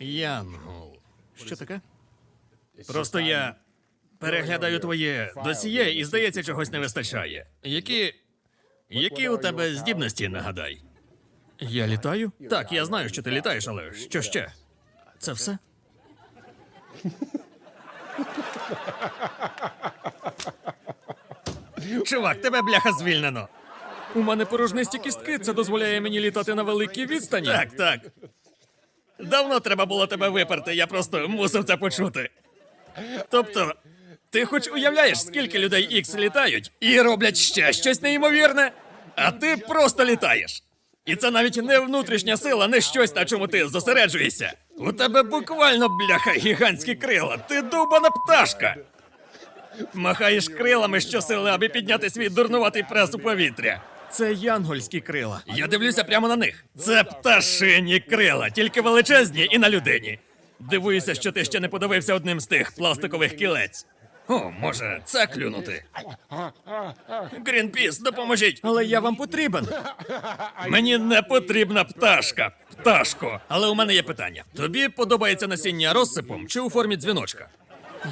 Янгол. Що таке? Просто я переглядаю твоє досьє і, здається, чогось не вистачає. Які. Які у тебе здібності, нагадай? Я літаю? Так, я знаю, що ти літаєш, але що ще? Це все? Чувак, тебе бляха звільнено. У мене порожнисті кістки, це дозволяє мені літати на великій відстані. Так, так. Давно треба було тебе виперти, я просто мусив це почути. Тобто, ти хоч уявляєш, скільки людей X літають і роблять ще щось неймовірне, а ти просто літаєш. І це навіть не внутрішня сила, не щось, на чому ти зосереджуєшся. У тебе буквально бляха гігантські крила. Ти дубана пташка. Махаєш крилами щосили, аби підняти свій дурнуватий прес у повітря. Це янгольські крила. Я дивлюся прямо на них. Це пташині крила, тільки величезні і на людині. Дивуюся, що ти ще не подивився одним з тих пластикових кілець. О, може, це клюнути. Грінпіс, допоможіть. Але я вам потрібен. Мені не потрібна пташка. Пташко. Але у мене є питання. Тобі подобається насіння розсипом чи у формі дзвіночка?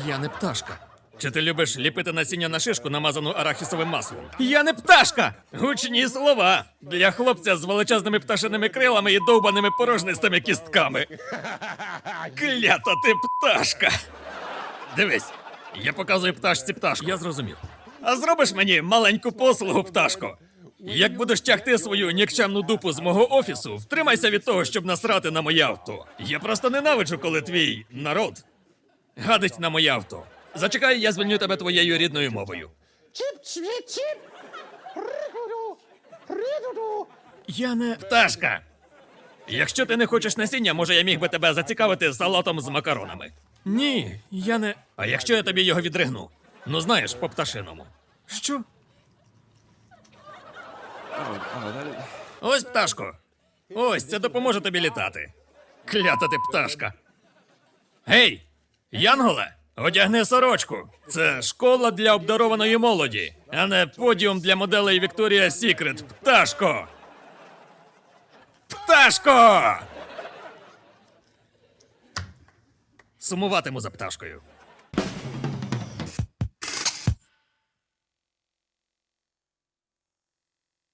Я не пташка. Чи ти любиш ліпити насіння на шишку, намазану арахісовим маслом? Я не пташка! Гучні слова! Для хлопця з величезними пташиними крилами і довбаними порожнистими кістками. Клята ти пташка! Дивись, я показую пташці пташку. Я зрозумів. А зробиш мені маленьку послугу, пташко? Як будеш тягти свою нікчемну дупу з мого офісу, втримайся від того, щоб насрати на моє авто. Я просто ненавиджу, коли твій народ гадить на моє авто. Зачекай, я звільню тебе твоєю рідною мовою. Чіп, чві, чіп. Я не пташка. Якщо ти не хочеш насіння, може я міг би тебе зацікавити салатом з макаронами. Ні, я не. А якщо я тобі його відригну? Ну знаєш, по пташиному. Що? Ось пташко. Ось це допоможе тобі літати. Клята ти пташка. Гей, Янголе, одягни сорочку. Це школа для обдарованої молоді, а не подіум для моделей Вікторія Сікрет. Пташко. Пташко! Сумуватиму за пташкою.